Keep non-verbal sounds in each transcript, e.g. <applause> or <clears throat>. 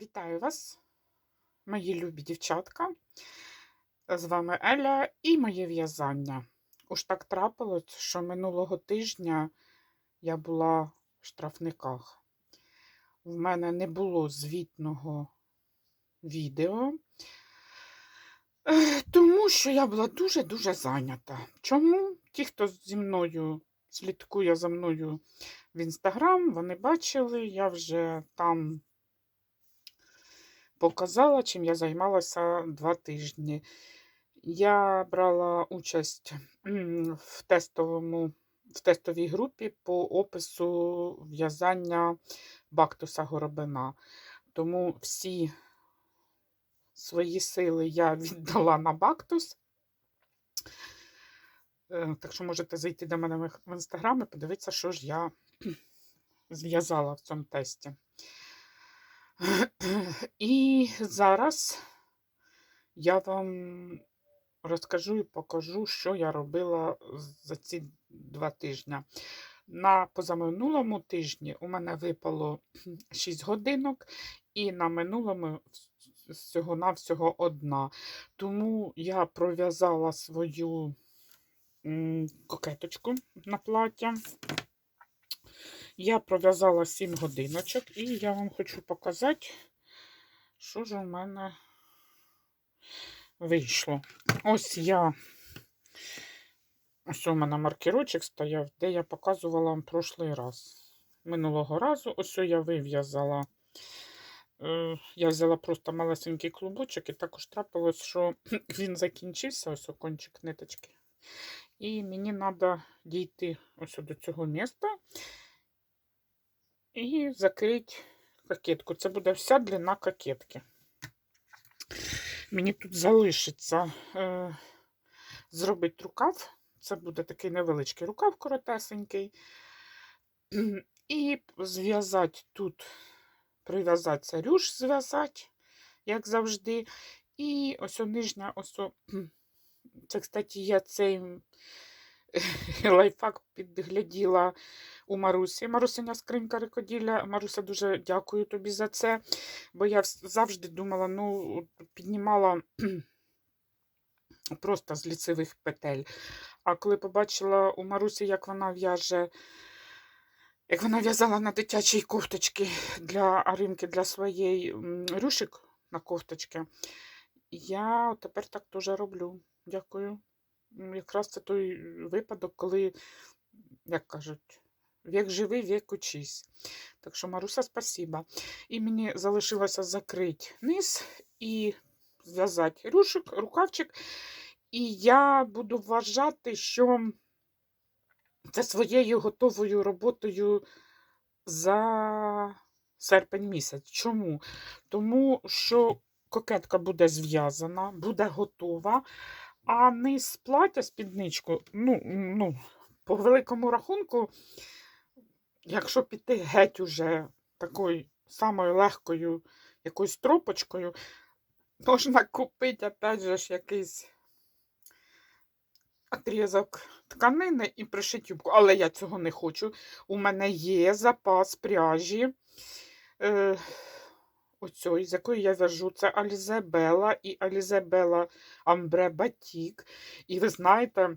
Вітаю вас, мої любі дівчатка. З вами Еля і моє в'язання. Уж так трапилось, що минулого тижня я була в штрафниках. В мене не було звітного відео, тому що я була дуже-дуже зайнята. Чому? Ті, хто зі мною слідкує за мною в інстаграм, вони бачили, я вже там показала, чим я займалася два тижні. Я брала участь в тестовому, в тестовій групі по опису в'язання бактуса горобина. Тому всі свої сили я <laughs> віддала на бактус. Е, Так що можете зайти до мене в інстаграм і подивитися, що ж я <clears throat> зв'язала в цьому тесті. І зараз я вам розкажу і покажу, що я робила за ці два тижні. На позаминулому тижні у мене випало <clears throat> 6 годинок, і на минулому всього-навсього одна. Тому я пров'язала свою кокеточку на плаття. Я пров'язала 7 годиночок, і я вам хочу показати, що ж у мене вийшло. Ось я, ось у мене маркерочок стояв, де я показувала вам прошлий раз. Минулого разу, ось я вив'язала. Е, Я взяла просто малесенький клубочок, і також трапилось, що <clears throat> він закінчився, ось кончик ниточки. І мені треба дійти ось до цього міста і закрити кокетку. Це буде вся длина кокетки. Мені тут залишиться е, зробити рукав. Це буде такий невеличкий рукав коротесенький. І зв'язати тут, прив'язати рюш, зв'язати, як завжди. І ось нижня, ось <clears throat> це, кстати, я цей <laughs> лайфхак підгляділа у Марусі. Марусиня скринька рикоділля. Маруся, дуже дякую тобі за це. Бо я завжди думала, ну, піднімала <clears throat> просто з ліцевих петель. А коли побачила у Марусі, як вона в'яже, як вона в'язала на дитячій кофточці для Аримки, для своєї рюшик на кофточки, я тепер так теж роблю. Дякую. Якраз це той випадок, коли, як кажуть, вік живий, вік учись. Так що, Маруся, спасіба. І мені залишилося закрити низ і зв'язати рушик, рукавчик. І я буду вважати, що це своєю готовою роботою за серпень місяць. Чому? Тому що кокетка буде зв'язана, буде готова. А низ плаття спідничку, ну, ну, по великому рахунку, якщо піти геть уже такою самою легкою якоюсь тропочкою, можна купити, опять же, ж, якийсь отрізок тканини і пришити юбку. Але я цього не хочу. У мене є запас пряжі. Е, Оцьої, з якої я в'яжу, це Bella і Bella Ambre Batik. І ви знаєте,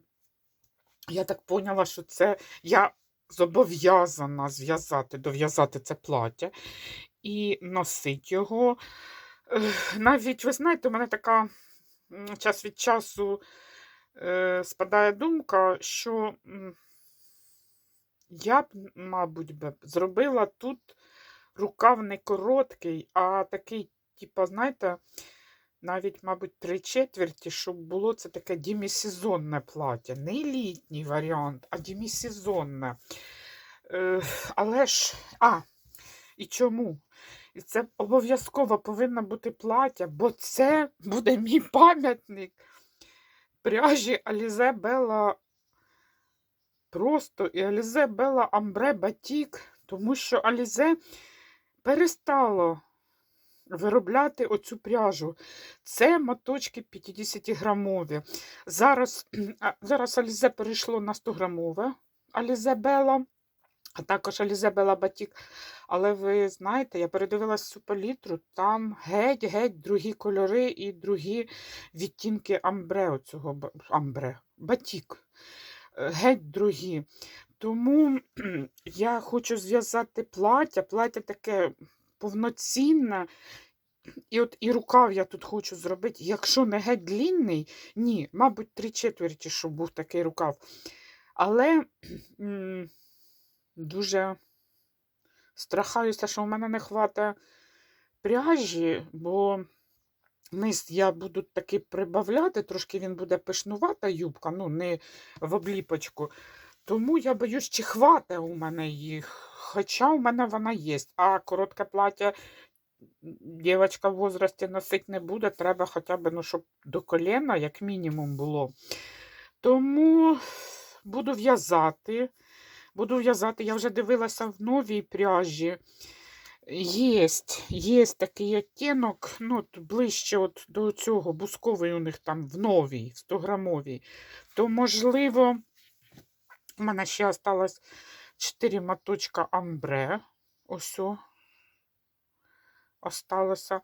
я так поняла, що це я зобов'язана зв'язати, дов'язати це плаття і носити його. Навіть, ви знаєте, у мене така час від часу е, спадає думка, що я б, мабуть, би зробила тут рукав не короткий, а такий, типу, знаєте, навіть, мабуть, три четверті, щоб було це таке демісезонне плаття. Не літній варіант, а демісезонне. Е, але ж, а, і чому? І це обов'язково повинно бути плаття, бо це буде мій пам'ятник пряжі Алізе Белла просто і Алізе Белла Амбре Батік, тому що Алізе перестало виробляти оцю пряжу. Це моточки 50-грамові. Зараз <clears throat> зараз Алізе перейшло на 100 грамове Алізе Бела. а також Елізабела Батік. Але ви знаєте, я передивилась цю палітру, там геть-геть другі кольори і другі відтінки амбре оцього амбре, батік. Е, Геть другі. Тому <clears throat> я хочу зв'язати плаття. Плаття таке повноцінне. І от і рукав я тут хочу зробити. Якщо не геть длінний, ні, мабуть, три четверті, щоб був такий рукав. Але <clears throat> м, дуже страхаюся, що в мене не хватає пряжі, бо низ я буду таки прибавляти, трошки він буде пишнувата юбка, ну, не в обліпочку. Тому я боюсь, чи хватає у мене їх. Хоча у мене вона є. А коротке плаття дівчинка в возрасті носить не буде, треба хоча б, ну, щоб до коліна, як мінімум, було. Тому буду в'язати. Буду в'язати, я вже дивилася в новій пряжі. Єсть, є такий оттінок, ну, ближче от до цього, бусковий у них там в новій, в 100 грамовій. То, можливо, у мене ще осталось 4 моточка амбре. Ось. Осталося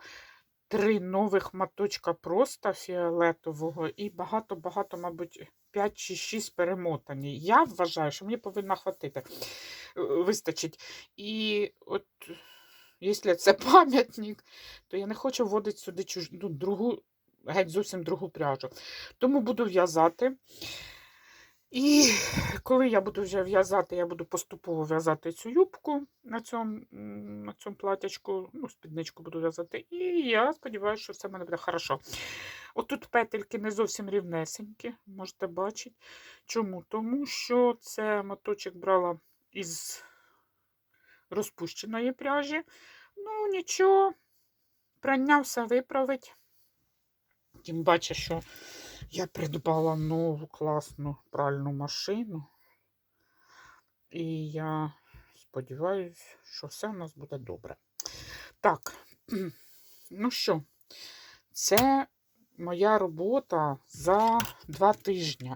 три нових моточка просто фіолетового і багато-багато, мабуть, 5 чи 6 перемотані. Я вважаю, що мені повинна хватити, е, вистачить. І от, якщо це <laughs> пам'ятник, то я не хочу вводити сюди чуж... ну, другу, геть зовсім другу пряжу. Тому буду в'язати. І коли я буду вже в'язати, я буду поступово в'язати цю юбку на цьому, на цьому платячку, ну, спідничку буду в'язати. І я сподіваюся, що все в мене буде хорошо. Отут петельки не зовсім рівнесенькі, можете бачити. Чому? Тому що це моточок брала із розпущеної пряжі. Ну, нічого, прання все виправить. Тим паче, що я придбала нову класну пральну машину. І я сподіваюся, що все у нас буде добре. Так, <clears throat> ну що, це моя робота за два тижні.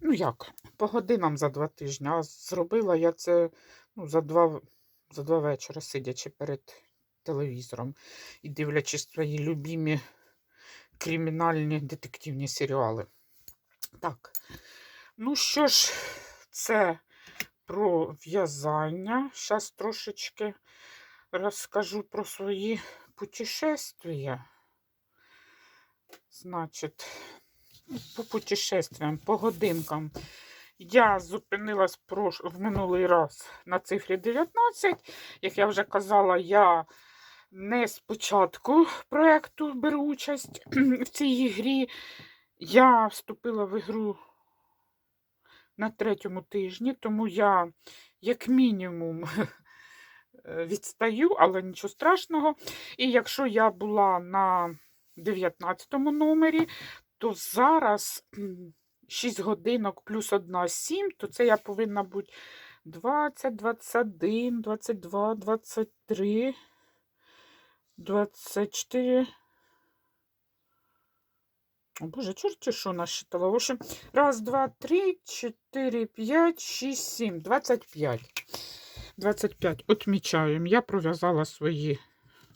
Ну як, по годинам за два тижні. А зробила я це ну, за, два, за два вечора, сидячи перед телевізором і дивлячись свої любімі кримінальні детективні серіали. Так, ну що ж, це про в'язання. Зараз трошечки розкажу про свої путешествия. Значить, по путешествиям, по годинкам. Я зупинилась в минулий раз на цифрі 19. Як я вже казала, я не з початку проєкту беру участь <clears throat> в цій грі. Я вступила в ігру на третьому тижні, тому я, як мінімум, <laughs> відстаю, але нічого страшного. І якщо я була на 19 номері, то зараз 6 годинок плюс 1 7, то це я повинна бути 20, 21, 22, 23. 24. О, Боже, чорті, що насчитала? В общем, раз, два, три, чотири, п'ять, шість, сім, 25. 25. Отмічаємо. Я пров'язала свої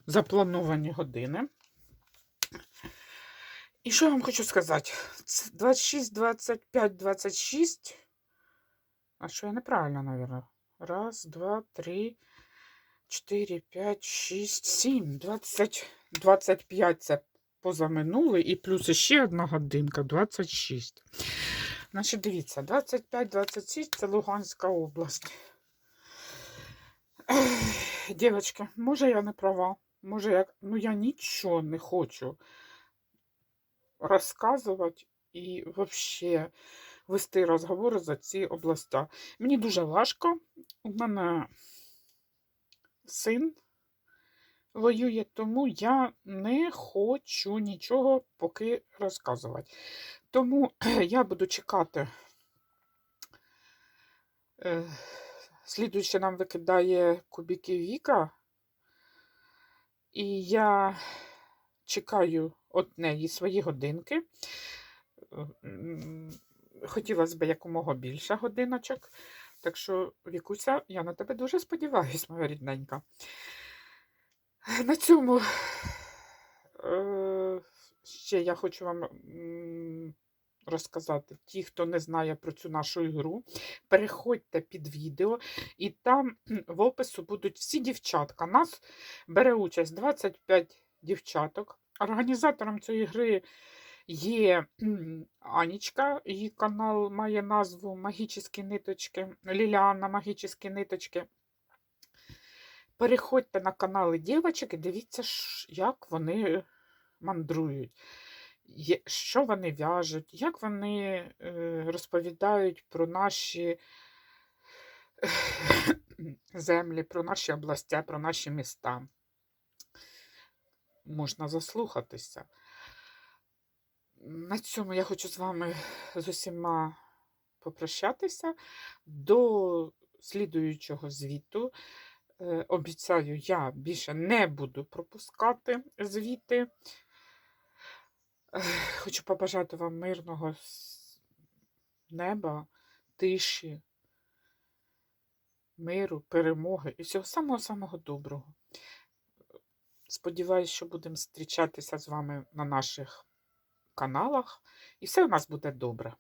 заплановані години. І що я вам хочу сказати? 26, 25, 26. А що я неправильно, мабуть? Раз, два, три, 4, 5, 6, 7, 20, 25 це позаминулий, і плюс ще одна годинка 26. Значить, дивіться, 25-26 це Луганська область. Дівчатки, може я не права, може я, ну я нічого не хочу розказувати і взагалі вести розговори за ці області. Мені дуже важко. У мене син воює, тому я не хочу нічого поки розказувати. Тому <clears throat> я буду чекати. Е, Слідуюче нам викидає кубики Віка. І я чекаю від неї свої годинки. Хотілося б якомога більше годиночок. Так що, Вікуся, я на тебе дуже сподіваюсь, моя рідненька. На цьому е, ще я хочу вам розказати. Ті, хто не знає про цю нашу ігру, переходьте під відео, і там в опису будуть всі дівчатка. Нас бере участь 25 дівчаток. Організатором цієї гри є Анічка, її канал має назву Магічні ниточки, Ліліана Магічні ниточки. Переходьте на канали дівчаток і дивіться, як вони мандрують, що вони в'яжуть, як вони е, розповідають про наші <laughs> землі, про наші області, про наші міста. Можна заслухатися. На цьому я хочу з вами з усіма попрощатися. До слідуючого звіту. Е, Обіцяю, я більше не буду пропускати звіти. Хочу побажати вам мирного неба, тиші, миру, перемоги і всього самого-самого доброго. Сподіваюсь, що будемо зустрічатися з вами на наших каналах, і все у нас буде добре.